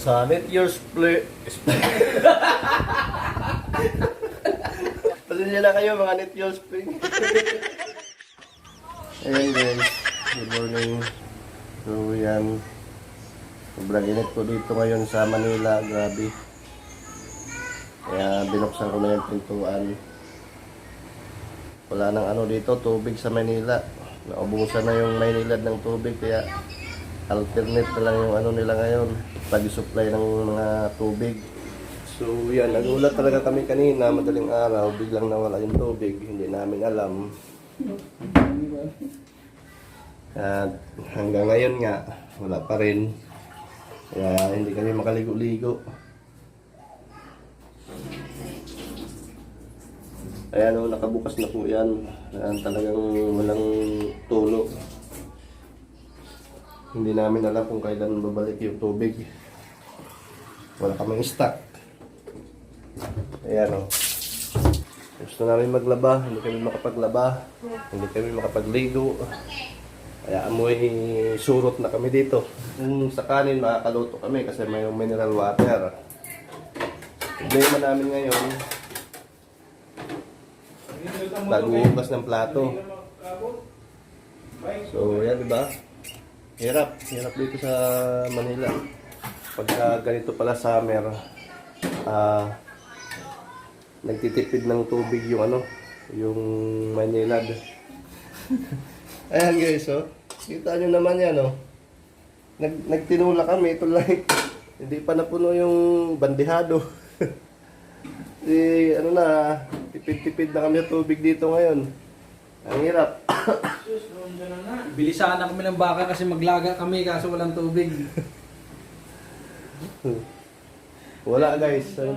Sanit your split. Pasensya na kayo mga net your spring. Ayan guys, good morning. So yan, sobrang init po dito ngayon sa Manila, grabe. Kaya binuksan ko na yung pintuan. Wala nang ano dito, tubig sa Manila. Naubusan na yung Maynilad ng tubig, kaya alternate na lang yung ano nila ngayon, pag-supply ng mga tubig. So yan, nagulat talaga kami kanina, madaling araw, biglang nawala yung tubig, hindi namin alam. At hanggang ngayon nga, wala pa rin. Kaya hindi kami makaligo-ligo. Ayan o, nakabukas na po yan. Ayan, talagang walang tulo. Hindi namin alam kung kailan babalik yung tubig. Wala kaming stock. Ayan o. Gusto namin maglaba, hindi kami makapaglaba. Hindi kami makapagligo. Kaya amoy surot na kami dito. Kung sa kanin, makakaluto kami kasi may mineral water. Problema namin ngayon, naghuhugas ng plato. So, yan, di ba? Hirap. Hirap dito sa Manila. Pagka ganito pala summer, ah, nagtitipid ng tubig yung ano, yung Manilad. Ayan guys, oh. Kita nyo naman yan, oh. Nag, nagtinula kami, ito like, hindi pa napuno yung bandihado. Di, ano na, tipid-tipid na kami sa tubig dito ngayon. Ang hirap. Bilisan na kami ng baka kasi maglaga kami kaso walang tubig. Wala guys, ano?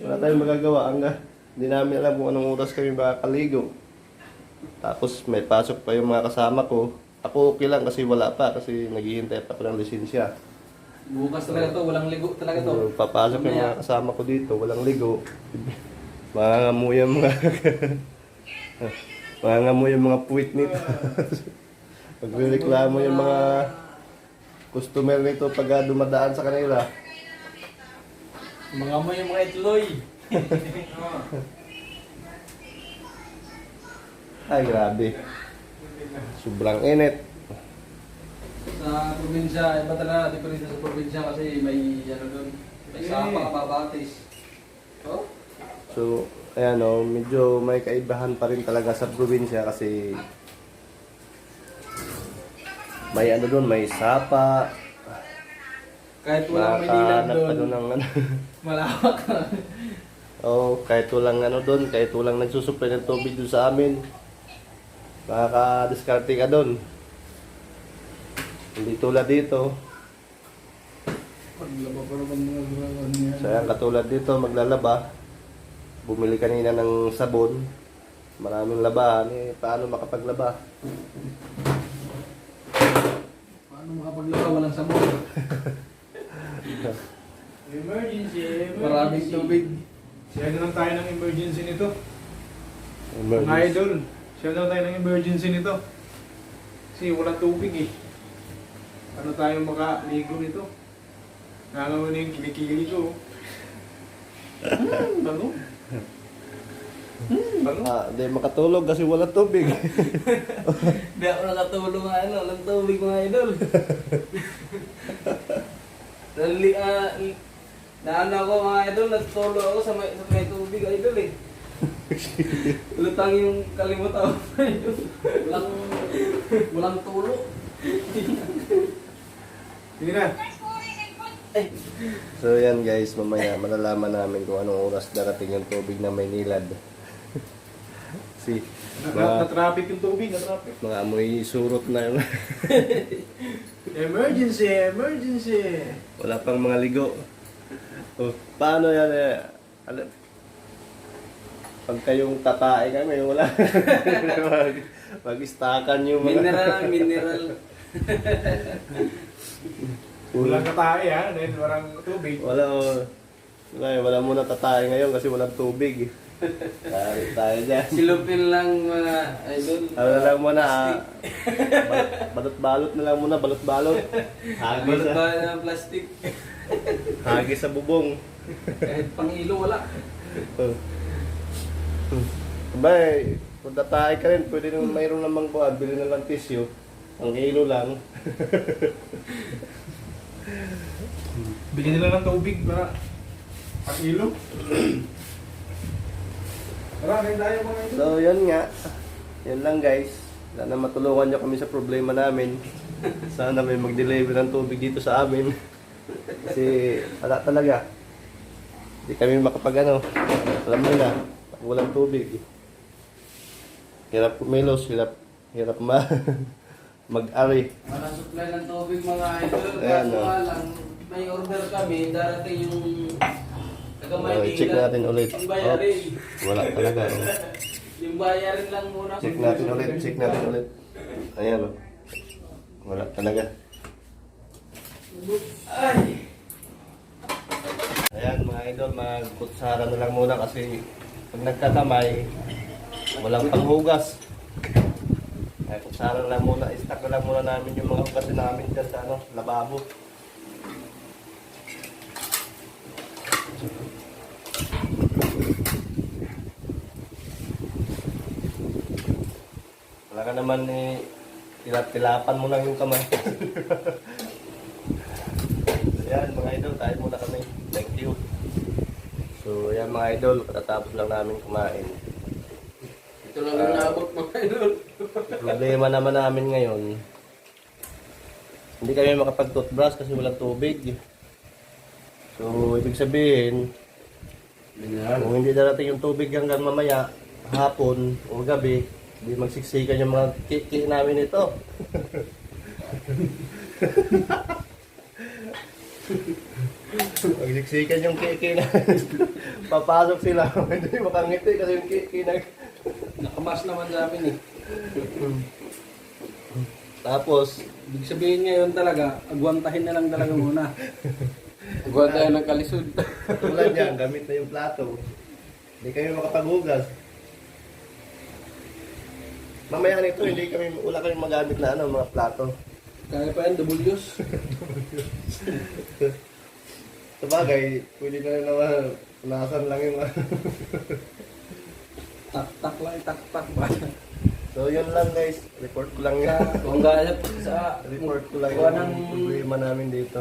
Wala tayong magagawa. Ang, hindi namin alam kung anong oras kami makakaligo. Tapos may pasok pa yung mga kasama ko. Ako okay lang kasi wala pa kasi naghihintay pa ako ng lisensya. Bukas talaga to, walang ligo talaga to. So, papasok yung mga kasama ko dito, walang ligo. Mangangamoy yung mga... Mangangamoy yung mga puwit nito. Pagreklamo yung mga customer nito pag dumadaan sa kanila. Mga mo yung mga itloy. Ay, grabe. Sobrang init. sa probinsya, iba talaga, diferensya sa probinsya kasi may ano doon, may sapa, mabatis. Oh? So, ayan o, medyo may kaibahan pa rin talaga sa probinsya kasi may ano doon, may sapa, Kahit walang Manila doon, ng ano. malawak na. Oo, kahit walang ano doon, kahit walang nagsusupply ng tubig doon sa amin, makaka-discarte ka doon. Hindi tulad dito. Paglaba pa naman mga ayan, katulad dito, maglalaba. Bumili kanina ng sabon. Maraming labahan, eh, paano makapaglaba? Paano makapaglaba walang sabon? Emergency, emergency. Maraming tubig. Siya na lang tayo ng emergency nito. Emergency. idol, siya na lang tayo ng emergency nito. Kasi walang tubig eh. Ano tayo makaligo nito? Nalaman na yung kilikili ko. Hmm, bango. Hmm, bango. Ah, hindi makatulog kasi wala tubig. Hindi ako nakatulong nga ano, walang tubig mga idol. Dali, ah, naano ako mga idol, natutulog ako sa may, sa may tubig idol eh. Lutang yung kalimutan ko idol. Walang, walang tulo. Sige na. So yan guys, mamaya malalaman namin kung anong oras darating yung tubig na may nilad. si Na- mga, Na-traffic yung tubig, na-traffic. mga amoy surot na yun. Emergency, emergency. wala pang mga ligo. O, paano yan eh? Alam, pag kayong tatae kami, wala. mag, mag-stackan yung mga... Mineral, mineral. Walang katae ha, dahil walang tubig. Wala, oh. wala, eh, wala muna tatae ngayon kasi walang tubig. Tari tayo dyan. Silupin lang mga idol. Ano na lang muna, ah, balot- balot-balot na lang muna, balot-balot. Hagis, Balot ah. ba ng plastic? Lagi sa bubong. Kahit pang-ilo, wala. Bay, kung tatay ka rin, pwede naman mayroon namang buwan, bili na lang tissue. Ang ilo lang. Bigyan nila ng tubig para ang ilo. Tara, kain tayo mga ito. So, yan nga. Yan lang guys. Sana matulungan nyo kami sa problema namin. Sana may mag-deliver ng tubig dito sa amin. Kasi wala talaga. Hindi kami makapag ano. Alam mo na, pag walang tubig. Hirap kumilos, hirap, hirap ma mag-ari. Para supply ng tubig mga idol. Ayan, Kaso oh. nga lang, may order kami, darating yung taga So, Maynila. check natin ulit. Yung bayarin. Oops, wala talaga. Oh. Yung bayarin lang muna. Check natin ulit, check natin ulit. Ayan oh. Wala talaga. Ay! Ayan mga idol, magkutsara na lang muna kasi pag nagkatamay, walang panghugas. Ay, kutsara na lang muna, stock na lang muna namin yung mga hugasin namin dyan sa ano, lababo. Wala ka naman eh, tilap-tilapan mo lang yung kamay. Ayan mga idol, tayo muna kami. Thank you. So ayan mga idol, katatapos lang namin kumain. Ito lang yung naabot mga idol. Problema naman namin ngayon, hindi kami makapag-toothbrush kasi walang tubig. So ibig sabihin, kung hindi darating yung tubig hanggang mamaya, hapon o gabi, hindi magsiksikan yung mga kiki namin ito. Magsiksikan yung kiki na papasok sila. Hindi makangiti kasi yung kiki na Nakamas naman sa amin eh. Tapos, Ibig sabihin ngayon talaga, agwantahin na lang talaga muna. Agwantahin ng kalisod. tulad yan, gamit na yung plato. Hindi kami makapaghugas. Mamaya nito, hindi kami, wala kami magamit na ano, mga plato. Kaya pa yan, W's. Sa bagay, pwede na naman, punasan lang yung Tak-tak lang, tak-tak ba? So yun lang guys, report ko lang yan. Kung gaya sa... report ko lang Kuha yung ng... problema namin dito.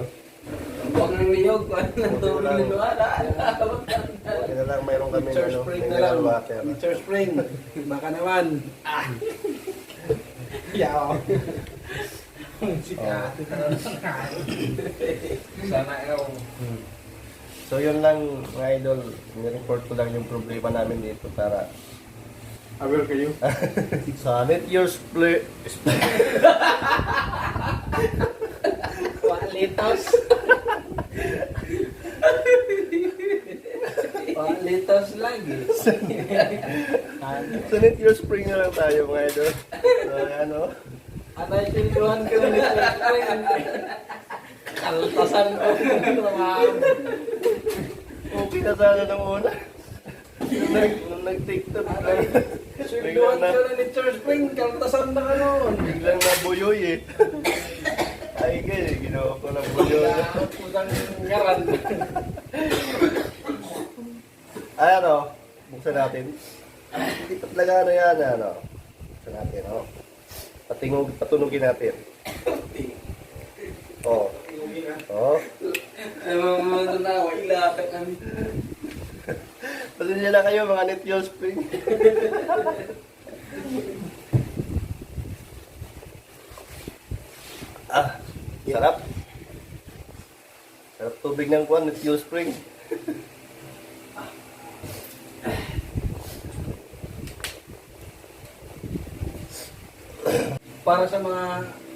Huwag ng niyog, kuha ng turo lang. ni Luana. Okay na lang, mayroon kami Nature ano, spring na lang. water. Nature spring. Baka naman. Ah. Yaw. Oh. Sana ikaw. So yun lang mga idol, report ko lang yung problema namin dito para Aware kayo. net your split Palitos. Palitos lagi. sa net your spring na lang tayo mga idol. So ano, Ano yung tintuhan ko ni Kaltasan ko. okay na sana nung una. Nung nag-tiktok Sinduhan ko na ni Church Spring. Kaltasan na ka noon. Biglang nabuyoy eh. Ay, gano'n, ginawa ko ng buyoy. Putang ngaran. Ay, ano, buksan natin. Hindi pa talaga ano yan, ano. Buksan natin, ano. Patingog, patunogin natin. Oh. Oh. Ay, mga mga na, ilapit kami. Pasensya na kayo, mga net your spring. ah, sarap. Sarap tubig ng kwan, net your spring. Para sa mga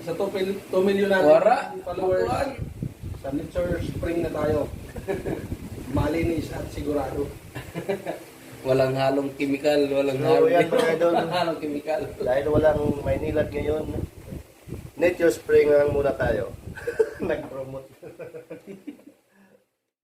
sa 2 million natin Wara. followers Kuhaan. sa Nature Spring na tayo. Malinis at sigurado. Walang halong kimikal, walang So, halong, yan, mga idol. walang halong kimikal. Dahil walang Maynilad ngayon, net your spring na lang muna tayo. Nag-promote